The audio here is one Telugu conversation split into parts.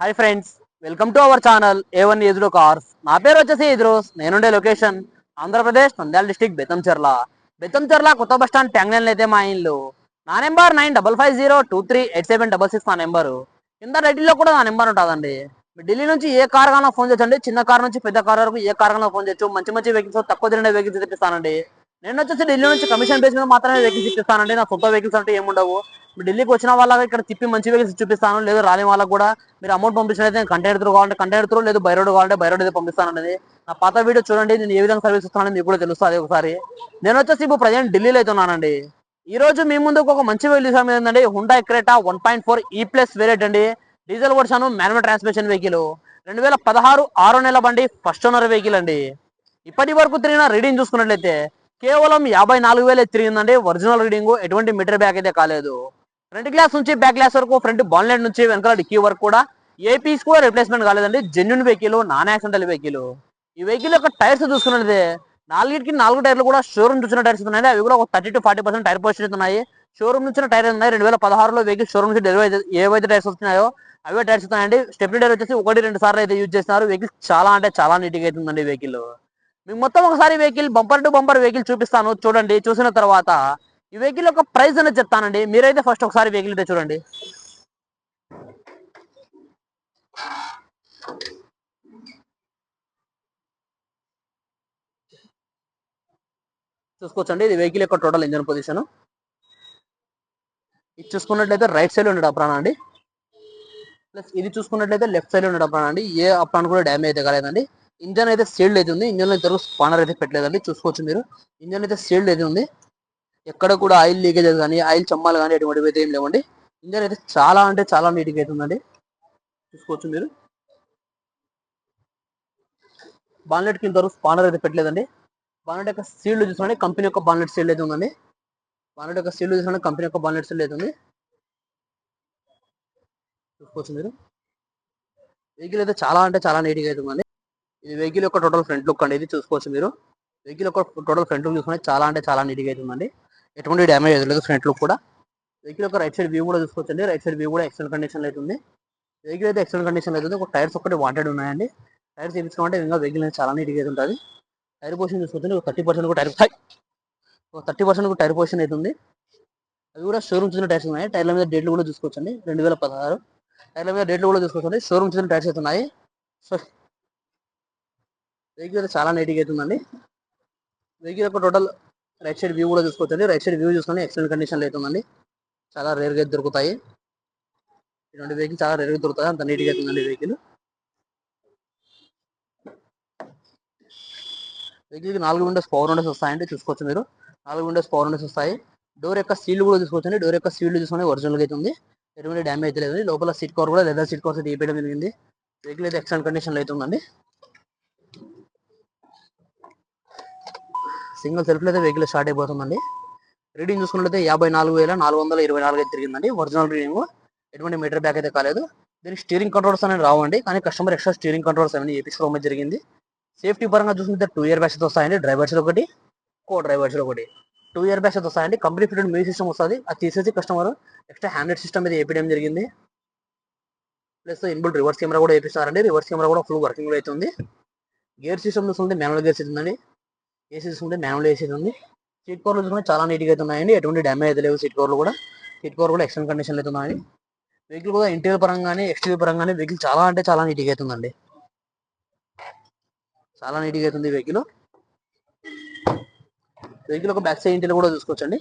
Hi friends welcome to our channel A one ఎదురో cars నా పేరు వచ్చేసి ఎదురోస్ నేనుండే లొకేషన్ ఆంధ్రప్రదేశ్ నంద్యాల డిస్టిక్ బెతంచెర్ల బెతంచెర్ల కొత్త బస్ స్టాండ్ ట్యాంగ్లైన్ అయితే మా ఇల్లు. నా number nine double five zero two three eight seven double six నా నెంబరు కింద టైటిల్లో కూడా నా నెంబర్ ఉంటుందండి. ఢిల్లీ నుంచి ఏ కార్ కానో ఫోన్ చేయొచ్చండి. చిన్న కార్ నుంచి పెద్ద కార్ వరకు ఏ కార్ ఫోన్ చేయొచ్చు. మంచి మంచి వెహికల్స్ తక్కువ తిరిగిన వెహికల్స్ తెప్పిస్తానండి. నేను వచ్చేసి ఢిల్లీ నుంచి కమిషన్ బేస్ మీద మాత్రమే వెహికల్స్ ఇప్పిస్తానండి. నా సొంత వెహికల్స్ అంటే ఏముండవు. ఢిల్లీకి వచ్చిన వాళ్ళకి ఇక్కడ తిప్పి మంచి వెహికల్స్ చూపిస్తాను. లేదు రాని వాళ్ళకి కూడా మీరు అమౌంట్ పంపించినైతే కంటైనర్ త్రూ కావాలంటే కంటైనర్ త్రూ లేదు బై రోడ్ కావాలంటే బై రోడ్ అయితే పంపిస్తానండి నా పాత వీడియో చూడండి నేను ఏ విధంగా సర్వీస్ ఇస్తానని మీకు కూడా తెలుస్తుంది ఒకసారి. నేను వచ్చేసి ఇప్పుడు ప్రజెంట్ ఢిల్లీలో అయితే ఉన్నానండి ఈ రోజు మీ ముందుకు ఒక మంచి వెహికల్ సమయం ఏంటంటే Hyundai Creta one point four E plus variant అండి. Diesel version manual transmission vehicle రెండు వేల పదహారు ఆరో నెల బండి ఫస్ట్ ఓనర్ వెహికల్ అండి. ఇప్పటి వరకు తిరిగిన రీడింగ్ చూసుకున్నట్లయితే కేవలం యాభై నాలుగు వేలే తిరిగిందండి. Original reading. ఎటువంటి మీటర్ బ్యాక్ అయితే కాలేదు. ఫ్రంట్ గ్లాస్ నుంచి బ్యాక్ గ్లాస్ వరకు ఫ్రంట్ బాన్లెట్ నుంచి వెనకాల డిక్కీ వరకు కూడా ఏ పీస్ కూడా రిప్లేస్మెంట్ కాలేదండి. Genuine vehicle non accidental vehicle ఈ వెహికల్ యొక్క టైర్స్ చూసుకున్నది నాలుగిటికి నాలుగు టైర్లు కూడా షోరూమ్ చూసిన టైర్స్ ఉన్నాయి. అవి కూడా ఒక thirty to forty percent tyre position ఉన్నాయి. షోరూమ్ నుంచి టైర్ ఉన్నాయి. రెండు వేల పదహారులో వెహికల్ షోరూమ్ నుంచి డెలివరీ ఏవైతే టైర్స్ వస్తున్నాయో అవే టైర్స్ ఉన్నాయండి స్టెప్నీ టైర్ వచ్చేసి ఒకటి రెండు సార్లు అయితే యూజ్ చేస్తున్నారు. వెహికల్ చాలా అంటే చాలా నీట్గా అవుతుందండి వెహికల్ మీకు మొత్తం ఒకసారి vehicle bumper to bumper vehicle చూపిస్తాను. చూడండి చూసిన తర్వాత ఈ వెహికల్ యొక్క ప్రైస్ అనేది చెప్తానండి. మీరైతే ఫస్ట్ ఒకసారి వెహికల్ అయితే చూడండి. చూసుకోవచ్చండి ఇది వెహికల్ యొక్క టోటల్ ఇంజన్ పొజిషన్ ఇది చూసుకున్నట్లయితే రైట్ సైడ్ ఉండే అప్రాణ అండి? ప్లస్ ఇది చూసుకున్నట్లయితే లెఫ్ట్ సైడ్ ఉండే అప్రాణ అండి? ఏ అప్రాణ కూడా డ్యామేజ్ అయితే కాలేదండి. ఇంజన్ అయితే సీల్డ్ అయితే ఉంది. ఇంజన్ అయితే స్పానర్ అయితే పెట్టలేదండి. చూసుకోవచ్చు మీరు. ఇంజన్ అయితే సీల్డ్ అయితే ఉంది. ఎక్కడ కూడా ఆయిల్ లీకేజెస్ కానీ ఆయిల్ చమ్మాలు కానీ ఎటువంటివి అయితే ఏం లేవండి. ఇంజన్ అయితే చాలా అంటే చాలా నీట్గా అవుతుందండి చూసుకోవచ్చు మీరు. బాన్లెట్ కింద వరకు స్పానర్ అయితే పెట్టలేదండి. బాన్లెట్ యొక్క సీల్డ్ చూసుకోండి కంపెనీ యొక్క బాన్లెట్ సీల్డ్ అయితే ఉందండి. బాన్లెట్ యొక్క సీల్డ్ చూసుకోండి కంపెనీ యొక్క బాన్లెట్ సీల్ అయితే ఉంది. చూసుకోవచ్చు మీరు. వెహికల్ అయితే చాలా అంటే చాలా నీట్గా అవుతుందండి ఇది వెహికల్ యొక్క టోటల్ ఫ్రంట్ లుక్ అండి. ఇది చూసుకోవచ్చు మీరు. వెహికల్ యొక్క టోటల్ ఫ్రంట్ లుక్ చూసుకుంటే చాలా అంటే చాలా నీట్గా అవుతుందండి ఎటువంటి డ్యామేజ్ లేదు ఫ్రంట్ లుక్ కూడా. వెహికల్ యొక్క రైట్ సైడ్ వ్యూ కూడా చూసుకోవచ్చండి రైట్ సైడ్ వ్యూ కూడా ఎక్సలెంట్ కండిషన్ అయితే ఉంది వెహికల్ అయితే ఎక్సలెంట్ కండిషన్ అయితే ఒక టైర్స్ ఒకటి వాంటెడ్ ఉన్నాయండి. టైర్స్ వేయించుకోమంటే ఇంకా వెహికల్ అనేది చాలా నీట్గా అయితే ఉంటుంది టైర్ పొజిషన్ చూసుకోవచ్చు ఒక థర్టీ పర్సెంట్ కూడా టైర్ ఒక థర్టీ పర్సెంట్ కూడా టైర్ పొజిషన్ అయితే ఉంది అవి కూడా షోరూమ్ చూసిన టైర్స్ ఉన్నాయి. టైర్ల మీద డేట్లు కూడా చూసుకోవచ్చండి రెండు వేల పదహారు. టైర్ల మీద డేట్లు కూడా చూసుకోవచ్చండి షోరూమ్ చూసిన టైర్స్ అయితే ఉన్నాయి. సో వెహికల్ అయితే చాలా నీట్గా అవుతుందండి వెహికల్ యొక్క టోటల్ రైట్ సైడ్ వ్యూ కూడా చూసుకోవచ్చండి. రైట్ సైడ్ వ్యూ చూసుకొని ఎక్సలెంట్ కండిషన్లో అవుతుందండి చాలా రేర్గా దొరుకుతాయి. ఇటువంటి వెహికల్ చాలా రేర్గా దొరుకుతాయి. అంత నీట్గా అవుతుందండి వెహికల్ వెహికల్కి నాలుగు విండోస్ పవర్ విండోస్ వస్తాయండి. చూసుకోవచ్చు మీరు. నాలుగు విండోస్ పవర్ విండోస్ వస్తాయి. డోర్ యొక్క సీల్ కూడా చూసుకోవచ్చండి. డోర్ యొక్క సీల్ చూసుకొని ఒరిజినల్గా అయితే ఎటువంటి డ్యామేజ్ అయితే లేదు లోపల సీట్ కవర్ కూడా లెదర్ సీట్ కవర్స్ అయితే వేయడం జరిగింది. వెహికల్ అయితే ఎక్సలెంట్ కండిషన్లో అవుతుందండి సింగిల్ సెల్ఫ్ అయితే వెహికల్ స్టార్ట్ అయిపోతుందండి. రీడింగ్ చూసుకున్నట్లయితే యాభై నాలుగు వేల నాలుగు వందల ఇరవై నాలుగు అయితే తిరిగిందండి. Original reading. ఎటువంటి మీటర్ బ్యాక్ అయితే కాలేదు. దీనికి స్టీరింగ్ కంట్రోల్స్ అనేది రావండి. కానీ కస్టమర్ ఎక్స్ట్రా స్టీరింగ్ కంట్రోల్స్ అనేది చేపించుకోవడం జరిగింది. సేఫ్టీ పరంగా చూసుకుంటే టూ ఇయర్ బ్యాగ్స్ వస్తాయండి. డ్రైవర్స్ ఒకటి కో డ్రైవర్స్ ఒకటి. టూ ఇయర్ బ్యాగ్స్ వస్తాయండి. కంపెనీ ఫిటెడ్ మ్యూజిక్ సిస్టమ్ వస్తుంది. అది తీసేసి కస్టమర్ ఎక్స్ట్రా హ్యాండెడ్ సిస్టమ్ మీద వేయడం జరిగింది. ప్లస్ ఇన్బుల్ రివర్స్ కెమెరా కూడా వేపిస్తారండి రివర్స్ కెమెరా కూడా ఫుల్ వర్కింగ్ అవుతుంది గేర్ సిస్టమ్ చూసుకుంటే గేర్ గేర్స్ అవుతుందండి ఏసీ చూసుకుంటే మాన్యువల్ ఏసీ ఉంది. సీట్ కవర్లు చూసుకుంటే చాలా నీట్గా అయితే ఉన్నాయండి. ఎటువంటి డ్యామేజ్ అయితే లేవు సీట్ కవర్లు కూడా. సీట్ కవర్ కూడా ఎక్సలెంట్ కండిషన్లో అయితే ఉన్నాయి వెహికల్ కూడా ఇంటీరియర్ పరంగానే ఎక్స్టీరియర్ పరంగానే వెహికల్ చాలా అంటే చాలా నీట్గా అవుతుందండి చాలా నీట్గా అవుతుంది వెహికల్ వెహికల్ ఒక బ్యాక్ సైడ్ ఇంటీరియర్ కూడా చూసుకోవచ్చండి.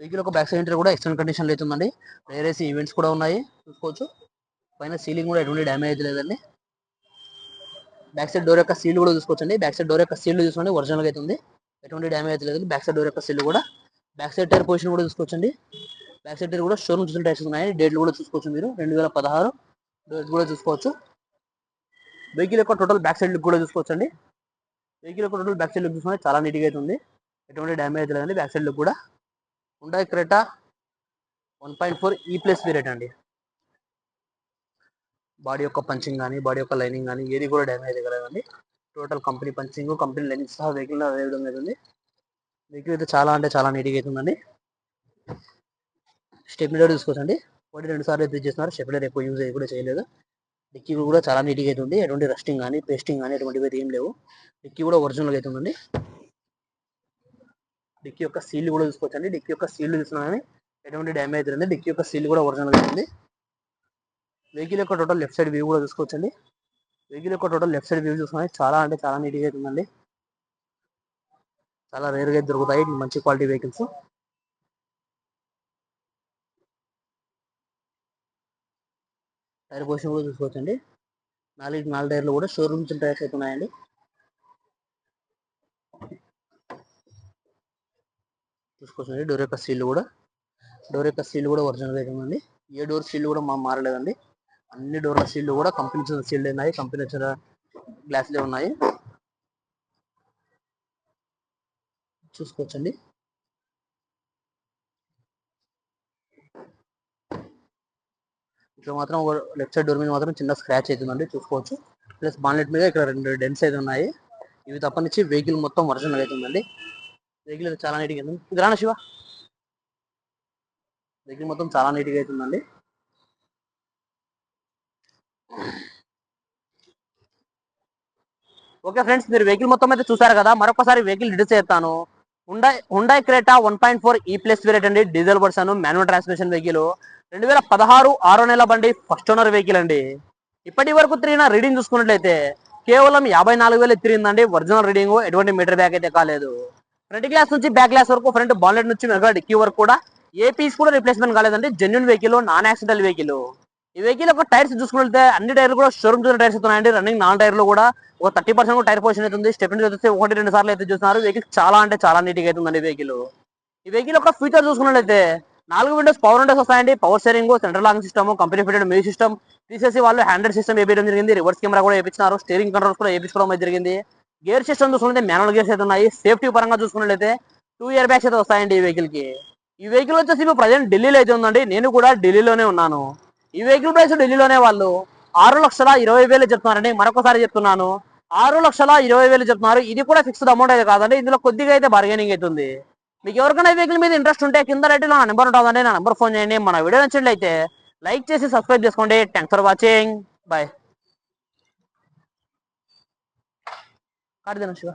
వెహికల్ ఒక బ్యాక్ సైడ్ ఇంటీరియర్ కూడా ఎక్స్టెంట్ కండిషన్లో అవుతుందండి రేర్ ఈవెంట్స్ కూడా ఉన్నాయి. చూసుకోవచ్చు. పైన సీలింగ్ కూడా ఎటువంటి డ్యామేజ్ లేదండి. బ్యాక్ సైడ్ డోర్ యొక్క సీల్ కూడా చూసుకోవచ్చండి. బ్యాక్ సైడ్ డోర్ యొక్క సీల్ చూసుకోండి. ఒరిజినల్ అయితే ఉంది ఎటువంటి డ్యామేజ్ అయితే లేదు. బ్యాక్ సైడ్ డోర్ యొక్క సీల్ కూడా. బ్యాక్ సైడ్ టైర్ పొజిషన్ కూడా చూసుకోవచ్చండి. బ్యాక్ సైడ్ టైర్ కూడా షోరూమ్ చూసిన టైర్స్ ఉన్నాయి డేట్లు కూడా చూసుకోవచ్చు మీరు. రెండు వేల పదహారు కూడా చూసుకోవచ్చు. వెహికల్ యొక్క టోటల్ బ్యాక్ సైడ్ లుక్ కూడా చూసుకోవచ్చండి. వెహికల్ యొక్క టోటల్ బ్యాక్ సైడ్ లుక్ చూసుకుంటే చాలా నీట్గా అయితే ఉంది. ఎటువంటి డ్యామేజ్ అయితే లేదండి. బ్యాక్ సైడ్ లుక్ కూడా. ఉండే Creta one point four E plus variant అండి. బాడీ యొక్క పంచింగ్ కానీ బాడీ యొక్క లైనింగ్ కానీ ఏది కూడా damage కలదండి total company punching company lining సహా వెహికల్ అదే విధంగా ఉంది వెహికల్ అయితే చాలా అంటే చాలా నీట్గా అవుతుందండి స్టెప్ చూసుకోవచ్చండి. ఒకటి రెండు సార్లు అయితే చేస్తున్నారు. స్టెప్ ఎక్కువ యూజ్ అయ్యి కూడా చేయలేదు. డిక్కీ కూడా చాలా నీట్గా అవుతుంది ఎటువంటి రస్టింగ్ కానీ పేస్టింగ్ కానీ ఎటువంటివి అయితే ఏం లేవు. డిక్కీ కూడా ఒరిజినల్గా అవుతుందండి డిక్కీ యొక్క సీల్ కూడా చూసుకోవచ్చండి. డిక్కీ యొక్క సీల్ చూసినా కానీ ఎటువంటి డ్యామేజ్ అవుతుంది డిక్కీ యొక్క సీల్ కూడా ఒరిజినల్గా అవుతుంది వెహికల్ యొక్క టోటల్ లెఫ్ట్ సైడ్ వ్యూ కూడా చూసుకోవచ్చండి. వెహికల్ యొక్క టోటల్ లెఫ్ట్ సైడ్ వ్యూ చూసుకుని చాలా అంటే చాలా నీట్గా అవుతుందండి చాలా రేర్గా దొరుకుతాయి. మంచి క్వాలిటీ వెహికల్స్ టైర్ పొజిషన్ కూడా చూసుకోవచ్చండి. నాలుగు నాలుగు టైర్లు కూడా షోరూమ్ టైర్స్ అయితే ఉన్నాయండి. చూసుకోవచ్చండి. డోర్ యొక్క సీల్ కూడా. డోర్ యొక్క సీల్ కూడా ఒరిజినల్ అయితే ఉందండి. ఏ డోర్ సీల్ కూడా మా మారలేదండి. అన్ని డోర్ల సీల్ కూడా కంపెనీ ఇచ్చిన సీల్ ఉన్నాయి కంపెనీ ఇచ్చిన గ్లాసులే ఉన్నాయి. చూసుకోవచ్చండి. ఇట్లా మాత్రం లెఫ్ట్ సైడ్ డోర్ మీద మాత్రం చిన్న స్క్రాచ్ అవుతుందండి చూసుకోవచ్చు. ప్లస్ బాన్లెట్ మీద ఇక్కడ రెండు డెన్స్ అయితే ఉన్నాయి. ఇవి తప్పనిచ్చి వెహికల్ మొత్తం ఒరిజినల్ అవుతుందండి వెహికల్ చాలా నీట్గా అవుతుంది ఇది రానా శివ. వెహికల్ మొత్తం చాలా నీట్గా అవుతుందండి ఓకే ఫ్రెండ్స్ మీరు వెహికల్ మొత్తం అయితే చూసారు కదా మరొకసారి వెహికల్ డీటెయిల్స్ చేస్తాను Hyundai Hyundai Creta one point four E plus variant అండి diesel version manual transmission vehicle రెండు వేల పదహారు ఆరో నెల బండి ఫస్ట్ ఓనర్ వెహికల్ అండి. ఇప్పటి వరకు తిరిగిన రీడింగ్ చూసుకున్నట్లయితే కేవలం యాభై నాలుగు వేలు తిరిగిందండి ఒరిజినల్ రీడింగ్ ఎటువంటి మీటర్ బ్యాక్ అయితే కాలేదు. ఫ్రంట్ గ్లాస్ నుంచి బ్యాక్ గ్లాస్ వరకు ఫ్రంట్ బాన్లెట్ నుంచి మెగా డిక్కీ వరకు కూడా ఏ పీస్ కూడా రిప్లేస్మెంట్ కాలేదండి genuine vehicle non accidental vehicle ఈ వెహికల్ యొక్క టైర్స్ చూసుకుంటే అన్ని టైర్లు కూడా షోరూమ్ చూసిన టైర్స్ ఉన్నాయండి రన్నింగ్ నాన్ టైర్లు కూడా ఒక థర్టీ పర్సెంట్ టైర్ పొజిషన్ అవుతుంది. స్టెప్ని చూస్తే ఒకటి రెండు సార్లు అయితే చూస్తున్నారు. వెహికల్ చాలా అంటే చాలా నీట్గా అవుతుందండి వెహికల్. ఈ వెహికల్ యొక్క ఫీచర్ చూసుకున్నట్లయితే నాలుగు విండోస్ పవర్ విండోస్ వస్తాయండి. Power steering central lock system company fitted music system తీసేసి వాళ్ళు హ్యాండ్రెడ్ సిస్టమ్ వేయడం జరిగింది. రివర్స్ కెమెరా కూడా వేయించినారు స్టీరింగ్ కంట్రోల్స్ కూడా వేయించుకోవడం జరిగింది. గేర్ సిస్టమ్ చూసుకుంటే మాన్యువల్ గేర్స్ అయితే ఉన్నాయి. సేఫ్టీ పరంగా చూసుకున్నట్లయితే టూ ఇయర్ బ్యాగ్స్ అయితే వస్తాయండి ఈ వెహికల్కి ఈ వెహికల్ వచ్చేసి ఇప్పుడు ప్రజెంట్ ఢిల్లీలో అయితే ఉందండి. నేను కూడా ఢిల్లీలోనే ఉన్నాను. ఈ వెహికల్ ప్రైస్ ఢిల్లీలోనే వాళ్ళు ఆరు లక్షల ఇరవై వేలు చెప్తున్నారండి మరొకసారి చెప్తున్నాను. ఆరు లక్షల ఇరవై వేలు చెప్తున్నారు. ఇది కూడా ఫిక్స్డ్ అమౌంట్ అయితే కాదండి. ఇందులో కొద్దిగా అయితే బార్గెనింగ్ అవుతుంది మీకు ఎవరికైనా వెహికల్ మీద ఇంట్రెస్ట్ ఉంటే కింద రైట్ నా నెంబర్ ఉంటుందండి. నా నెంబర్ ఫోన్ చేయండి. మన వీడియో నచ్చినట్లయితే లైక్ చేసి సబ్స్క్రైబ్ చేసుకోండి. థ్యాంక్స్ ఫర్ వాచింగ్ బాయ్ కాదు శివ